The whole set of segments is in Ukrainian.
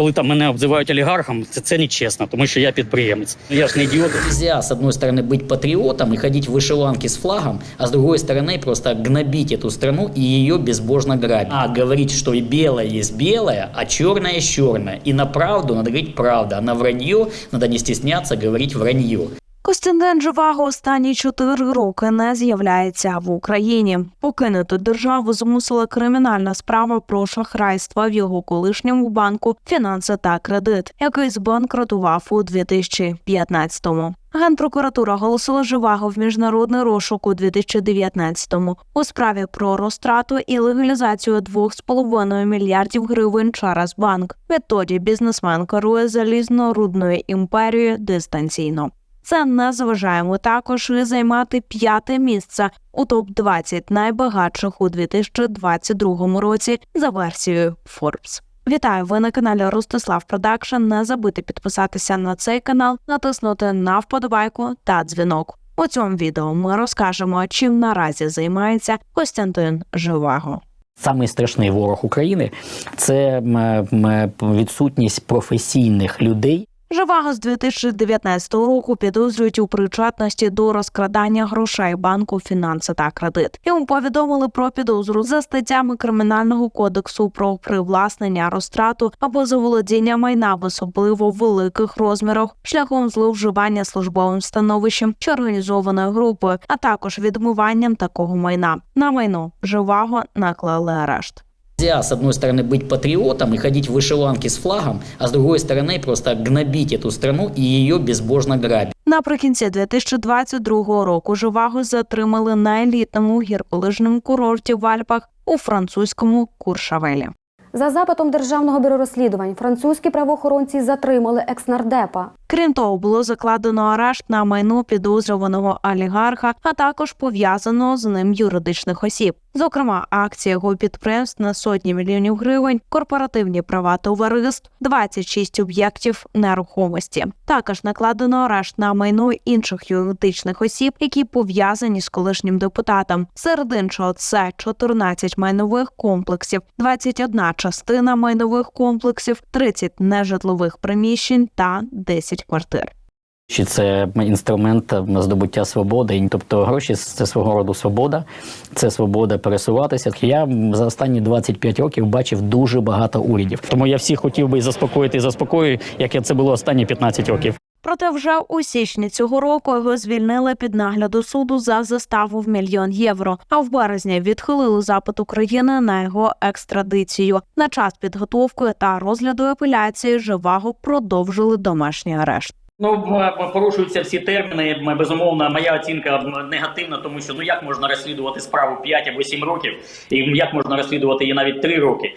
коли там мене обзивають олігархом, це, це нечесно, тому що я підприємець. Я ж не ідіот. Нельзя, с одной стороны, быть патриотом и ходить в вышиванке с флагом, а с другой стороны просто гнобить эту страну и ее безбожно грабить. А говорить, что и белое есть белое, а черное есть черное. И на правду надо говорить правду, а на вранье надо не стесняться говорить вранье. Костянтин Живаго останні чотири роки не з'являється в Україні. Покинути державу змусила кримінальна справа про шахрайство в його колишньому банку «Фінанси та кредит», який збанкрутував у 2015-му. Генпрокуратура оголосила Живаго в міжнародний розшук у 2019-му у справі про розтрату і легалізацію 2,5 мільярдів гривень через банк. Відтоді бізнесмен керує залізно-рудною імперією дистанційно. Це не заважаємо також і займати п'яте місце у топ 20 найбагатших у 2022 році за версією Forbes. Вітаю! Ви на каналі Ростислав Продакшн. Не забудьте підписатися на цей канал, натиснути на вподобайку та дзвінок. У цьому відео ми розкажемо, чим наразі займається Костянтин Живаго. Самий страшний ворог України це відсутність професійних людей, Живаго з 2019 року підозрюють у причетності до розкрадання грошей банку «Фінанси та кредит». Йому повідомили про підозру за статтями кримінального кодексу про привласнення, розтрату або заволодіння майна в особливо великих розмірах шляхом зловживання службовим становищем чи організованою групою, а також відмиванням такого майна. На майно Живаго наклали арешт. Нельзя, с одной стороны, быть патриотом и ходить в вышиванке с флагом, а с другой стороны просто гнобить эту страну и ее безбожно грабить. Наприкінці 2022 року Живаго затримали на елітному гірколижному курорті в Альпах у французькому Куршавелі. За запитом Державного бюро розслідувань французькі правоохоронці затримали екснардепа. Крім того, було закладено арешт на майно підозрюваного олігарха, а також пов'язаного з ним юридичних осіб, зокрема акції його підприємств на сотні мільйонів гривень, корпоративні права товариств, 26 об'єктів нерухомості. Також накладено арешт на майно інших юридичних осіб, які пов'язані з колишнім депутатом. Серед іншого, це 14 майнових комплексів, 21 частина майнових комплексів, 30 нежитлових приміщень та 10 квартир. Чи це інструмент здобуття свободи? Тобто гроші це свого роду свобода, це свобода пересуватися. Я за останні 25 років бачив дуже багато урядів. Тому я всіх хотів би заспокоїти, і заспокоюю, як це було останні 15 років. Проте вже у січні цього року його звільнили під нагляду суду за заставу в мільйон євро. А в березні відхилили запит України на його екстрадицію. На час підготовки та розгляду апеляції живаго продовжили домашній арешт. Ну порушуються всі терміни. Безумовно, моя оцінка негативна, тому що ну як можна розслідувати справу 5 або 7 років, і як можна розслідувати її навіть 3 роки.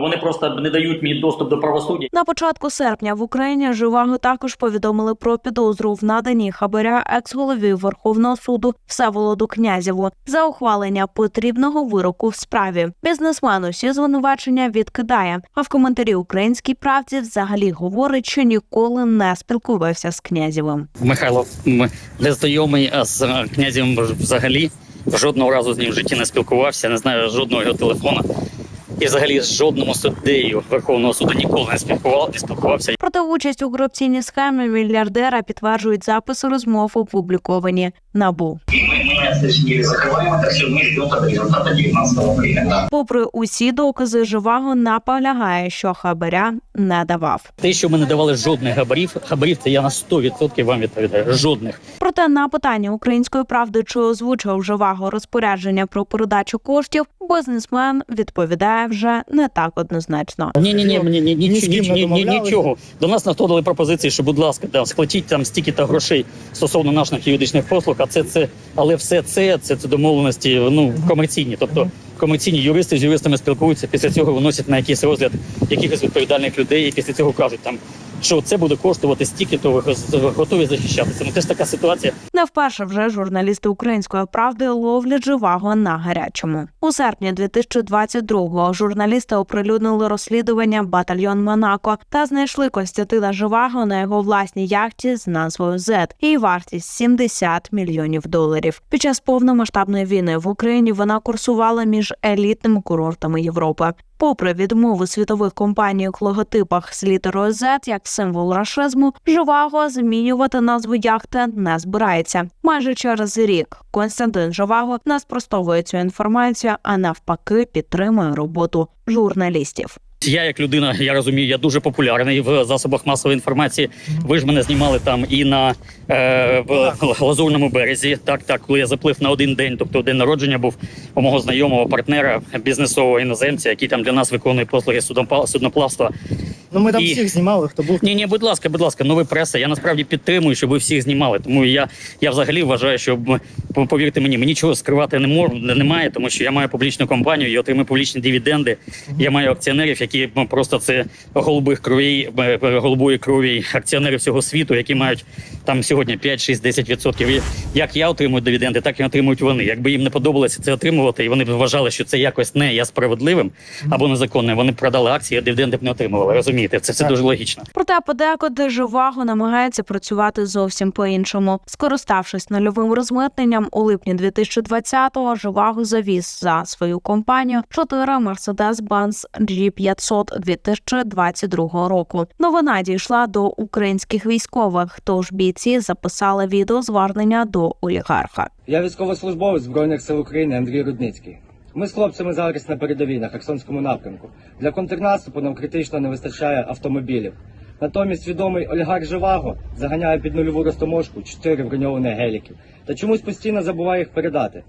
Вони просто не дають мені доступ до правосуддя. На початку серпня в Україні Живаго також повідомили про підозру в наданні хабаря екс-голові Верховного суду Всеволоду Князєву за ухвалення потрібного вироку в справі. Бізнесмен усі звинувачення відкидає. А в коментарі українській правді взагалі говорить, що ніколи не спілкувався з князєвим. Михайло не знайомий а з князем взагалі. Жодного разу з ним в житті не спілкувався, не знаю жодного його телефона. І взагалі з жодному суддею Верховного суду ніколи не спілкував, не спілкувався. Проте участь у корупційній схемі мільярдера підтверджують записи розмов, опубліковані набу Мы точнее закрываем это все, мы ждем до результата 19 апреля. Попри усі докази, Живаго наполягає, що хабаря не давав. Те, що ми не давали жодних габарів, хабарів це я на 100% вам відповідаю. Жодних. Проте на питання української правди, чи озвучив Живаго розпорядження про передачу коштів, бізнесмен відповідає вже не так однозначно. Ні, ні, ні, ні, ні, ні, Ні з ні, ким не ні, ні, домовлялися? нічого. До нас надходили пропозиції, що, будь ласка, да, сплатіть там стільки-то грошей стосовно наших юридичних послуг, а це це, але все це, це, це домовленості ну комерційні. Тобто комерційні юристи з юристами спілкуються, після цього виносять на якийсь розгляд якихось відповідальних людей, і після цього кажуть там. Що це буде коштувати стільки, то ви готові захищатися. Ну це ж така ситуація. Не вперше вже журналісти української правди ловлять живаго на гарячому. У серпні 2022-го журналісти оприлюднили розслідування батальйон Монако та знайшли Костянтина Живаго на його власній яхті з назвою Z. Її вартість 70 мільйонів доларів. Під час повномасштабної війни в Україні вона курсувала між елітними курортами Європи. Попри відмову світових компаній у логотипах з літерою Z як символ рашизму, Живаго змінювати назву яхти не збирається. Майже через рік Константин Живаго не спростовує цю інформацію, а навпаки підтримує роботу журналістів. Я як людина, я розумію, я дуже популярний в засобах масової інформації. Ви ж мене знімали там і на в лазурному березі. Так, так, коли я заплив на один день, тобто день народження був у мого знайомого партнера бізнесового іноземця, який там для нас виконує послуги судноплавства. Ну ми там І- всіх знімали, хто був. Ні, ні, будь ласка, будь ласка, ну ви преса. Я насправді підтримую, щоб ви всіх знімали. Тому я, я взагалі вважаю, що повірте мені, мені нічого скривати не можу, немає, тому що я маю публічну компанію, я отримую публічні дивіденди. Я маю акціонерів, які просто це голубих кровей, е, е, голубої крові акціонери всього світу, які мають там сьогодні 5, 6, 10 відсотків. Як я отримую дивіденди, так і отримують вони. Якби їм не подобалося це отримувати, і вони б вважали, що це якось не є справедливим або незаконним. Вони б продали акції, а дивіденди б не отримували. Розумієте, це все дуже логічно. Проте подекуди Живаго намагається працювати зовсім по-іншому. Скориставшись нульовим розмитненням, у липні 2020-го Живаго завіз за свою компанію 4 Mercedes-Benz G500 2022 року. Новина дійшла до українських військових, тож бійці записали відеозвернення до олігарха. Я військовослужбовець Збройних сил України Андрій Рудницький. Ми з хлопцями зараз на передовій на Херсонському напрямку. Для контрнаступу нам критично не вистачає автомобілів. Натомість відомий олігарх Живаго заганяє під нульову розтоможку чотири броньовані геліки та чомусь постійно забуває їх передати.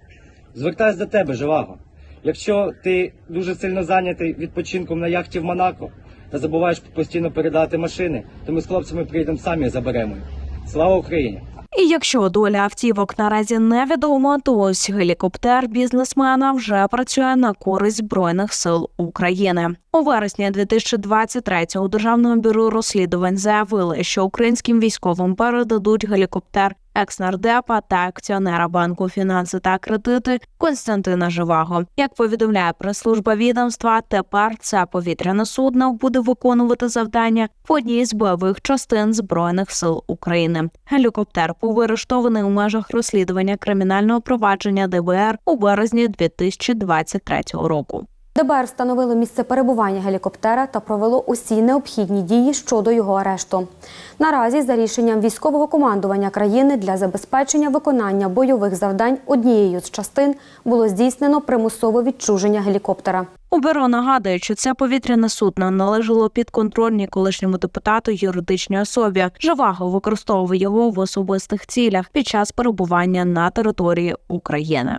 Звертаюсь до тебе, Живаго. Якщо ти дуже сильно зайнятий відпочинком на яхті в Монако та забуваєш постійно передати машини, то ми з хлопцями приїдемо самі і заберемо. їх. Слава Україні! І якщо доля автівок наразі невідома, то ось гелікоптер бізнесмена вже працює на користь збройних сил України. У вересні 2023-го у державному бюро розслідувань заявили, що українським військовим передадуть гелікоптер екснардепа та акціонера банку фінанси та кредити Константина Живаго. Як повідомляє прес-служба відомства, тепер це повітряне судно буде виконувати завдання в одній з бойових частин збройних сил України. Гелікоптер був арештований у межах розслідування кримінального провадження ДБР у березні 2023 року. ДБР встановило місце перебування гелікоптера та провело усі необхідні дії щодо його арешту. Наразі, за рішенням військового командування країни для забезпечення виконання бойових завдань однією з частин було здійснено примусове відчуження гелікоптера. У бюро нагадує, що це повітряне судно належало підконтрольній колишньому депутату юридичній особі. Живаго використовував його в особистих цілях під час перебування на території України.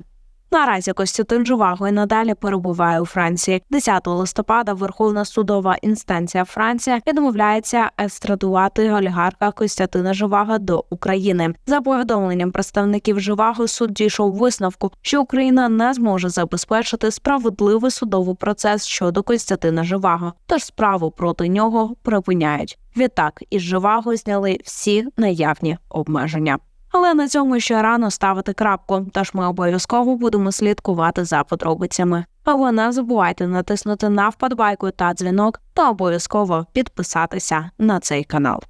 Наразі Костянтин Живаго і надалі перебуває у Франції. 10 листопада Верховна судова інстанція Франція відмовляється екстрадувати олігарха Костянтина Живаго до України. За повідомленням представників Живаго суд дійшов висновку, що Україна не зможе забезпечити справедливий судовий процес щодо Костянтина Живаго, тож справу проти нього припиняють. Відтак із Живаго зняли всі наявні обмеження. Але на цьому ще рано ставити крапку, тож ми обов'язково будемо слідкувати за подробицями. А не забувайте натиснути на вподобайку та дзвінок та обов'язково підписатися на цей канал.